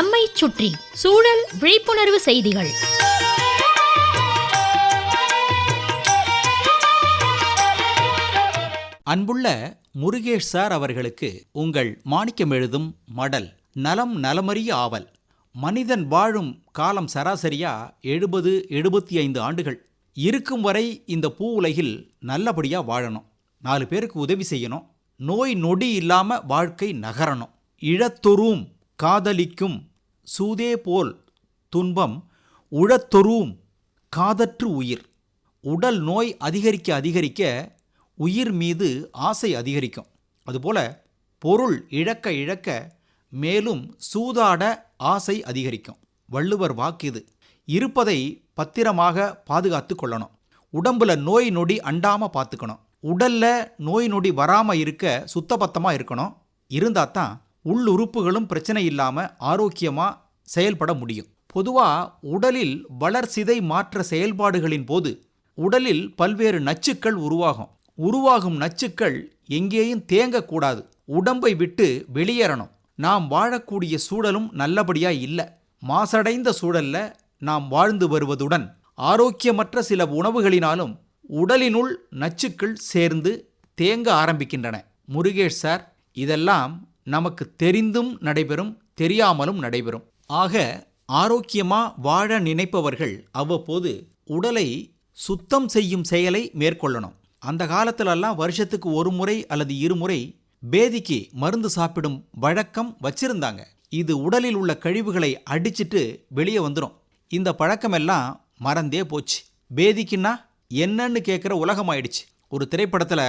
நம்மை சுற்றி சூழல் விழிப்புணர்வு செய்திகள். அன்புள்ள முருகேஷ் சார் அவர்களுக்கு உங்கள் மாணிக்கம் எழுதும் மடல் நலம் நலமறிய ஆவல். மனிதன் வாழும் காலம் சராசரியா எழுபது எழுபத்தி ஐந்து ஆண்டுகள். இருக்கும் வரை இந்த பூ உலகில் நல்லபடியா வாழணும். நாலு பேருக்கு உதவி செய்யணும். நோய் நொடி இல்லாமல் வாழ்க்கை நகரணும். இழத்தொரும் காதலிக்கும் சூதே போல் துன்பம் உழத்தொரும் காதற்று உயிர். உடல் நோய் அதிகரிக்க அதிகரிக்க உயிர் மீது ஆசை அதிகரிக்கும். அதுபோல பொருள் இழக்க இழக்க மேலும் சூதாட ஆசை அதிகரிக்கும். வள்ளுவர் வாக்கு இது. இருப்பதை பத்திரமாக பாதுகாத்து கொள்ளணும். உடம்புல நோய் நொடி அண்டாமல் பார்த்துக்கணும் உடல்ல நோய் நொடி வராமல் இருக்க சுத்தபத்தமாக இருக்கணும். இருந்தால் தான் உள்ளுறுப்புகளும் பிரச்சனை இல்லாமல் ஆரோக்கியமாக செயல்பட முடியும். பொதுவாக உடலில் வளர்சிதை மாற்ற செயல்பாடுகளின் போது உடலில் பல்வேறு நச்சுக்கள் உருவாகும். உருவாகும் நச்சுக்கள் எங்கேயும் தேங்கக்கூடாது. உடம்பை விட்டு வெளியேறணும். நாம் வாழக்கூடிய சூழலும் நல்லபடியாக இல்லை. மாசடைந்த சூழல்ல நாம் வாழ்ந்து வருவதுடன் ஆரோக்கியமற்ற சில உணவுகளினாலும் உடலினுள் நச்சுக்கள் சேர்ந்து தேங்க ஆரம்பிக்கின்றன. முருகேஷ் சார் இதெல்லாம் நமக்கு தெரிந்தும் நடைபெறும் தெரியாமலும் நடைபெறும். ஆக ஆரோக்கியமாக வாழ நினைப்பவர்கள் அவ்வப்போது உடலை சுத்தம் செய்யும் செயலை மேற்கொள்ளணும். அந்த காலத்திலெல்லாம் வருஷத்துக்கு ஒரு முறை அல்லது இருமுறை பேதிக்கு மருந்து சாப்பிடும் வழக்கம் வச்சிருந்தாங்க. இது உடலில் உள்ள கழிவுகளை அடிச்சிட்டு வெளியே வந்துடும் இந்த பழக்கமெல்லாம் மறந்தே போச்சு. பேதிக்குன்னா என்னன்னு கேட்குற உலகம் ஆயிடுச்சு ஒரு திரைப்படத்தில்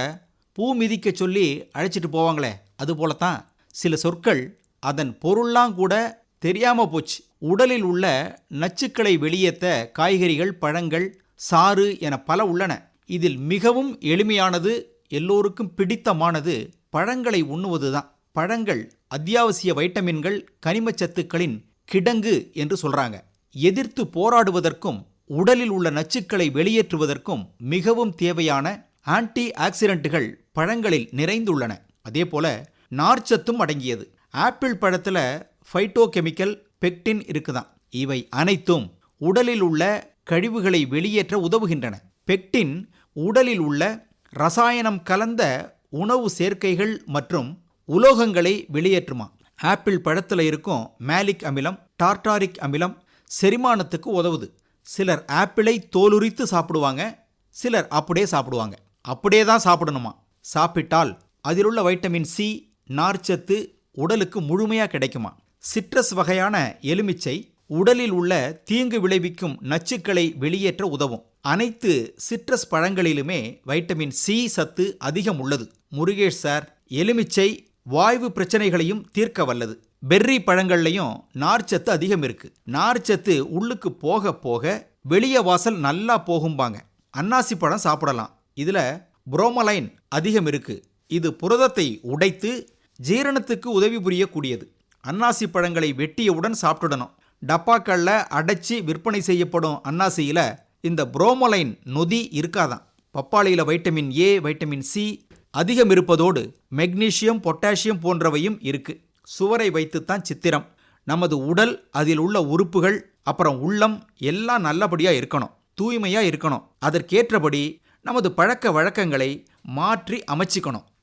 பூ மிதிக்க சொல்லி அழைச்சிட்டு போவாங்களே அது போலத்தான் சில சொற்கள் அதன் பொருள்லாம் கூட தெரியாம போச்சு. உடலில் உள்ள நச்சுக்களை வெளியேற்ற காய்கறிகள் பழங்கள் சாறு என பல உள்ளன. இதில் மிகவும் எளிமையானது எல்லோருக்கும் பிடித்தமானது பழங்களை உண்ணுவதுதான். பழங்கள் அத்தியாவசிய வைட்டமின்கள் கனிமச்சத்துக்களின் கிடங்கு என்று சொல்றாங்க. எதிர்த்து போராடுவதற்கும் உடலில் உள்ள நச்சுக்களை வெளியேற்றுவதற்கும் மிகவும் தேவையான ஆன்டி ஆக்சிடென்ட்டுகள் பழங்களில் நிறைந்துள்ளன. அதே போல நார்ச்சத்தும் அடங்கியது. ஆப்பிள் பழத்தில் ஃபைட்டோ கெமிக்கல் பெக்டின் இருக்குதான் இவை அனைத்தும் உடலில் உள்ள கழிவுகளை வெளியேற்ற உதவுகின்றன. பெக்டின் உடலில் உள்ள ரசாயனம் கலந்த உணவு சேர்க்கைகள் மற்றும் உலோகங்களை வெளியேற்றுமா. ஆப்பிள் பழத்தில் இருக்கும் மேலிக் அமிலம் டார்டாரிக் அமிலம் செரிமானத்துக்கு உதவுது. சிலர் ஆப்பிளை தோலுரித்து சாப்பிடுவாங்க சிலர் அப்படியே சாப்பிடுவாங்க. அப்படியே தான் சாப்பிடணுமா. சாப்பிட்டால் அதில் உள்ள வைட்டமின் சி நார்ச்சத்து உடலுக்கு முழுமையாக கிடைக்குமா? சிட்ரஸ் வகையான எலுமிச்சை உடலில் உள்ள தீங்கு விளைவிக்கும் நச்சுக்களை வெளியேற்ற உதவும். அனைத்து சிட்ரஸ் பழங்களிலுமே வைட்டமின் சி சத்து அதிகம் உள்ளது. முருகேஷ் சார் எலுமிச்சை வாய்வு பிரச்சனைகளையும் தீர்க்க வல்லது. பெர்ரி பழங்கள்லையும் நார்ச்சத்து அதிகம் இருக்கு. நார்ச்சத்து உள்ளுக்கு போக போக வெளிய வாசல் நல்லா போகும்பாங்க. அன்னாசி பழம் சாப்பிடலாம். இதுல புரோமலைன் அதிகம் இருக்கு. இது புரதத்தை உடைத்து ஜீரணத்துக்கு உதவி புரியக்கூடியது. அன்னாசி பழங்களை வெட்டியவுடன் சாப்பிட்டுடணும். டப்பாக்களில் அடைச்சி விற்பனை செய்யப்படும் அன்னாசியில் இந்த புரோமலைன் நொதி இருக்காதான் பப்பாளியில் வைட்டமின் ஏ வைட்டமின் சி அதிகம் இருப்பதோடு மெக்னீசியம் பொட்டாசியம் போன்றவையும் இருக்கு. சுவரை வைத்துத்தான் சித்திரம். நமது உடல் அதில் உள்ள உறுப்புகள் அப்புறம் உள்ளம் எல்லாம் நல்லபடியாக இருக்கணும். தூய்மையாக இருக்கணும். அதற்கேற்றபடி நமது பழக்க வழக்கங்களை மாற்றி அமைச்சிக்கணும்.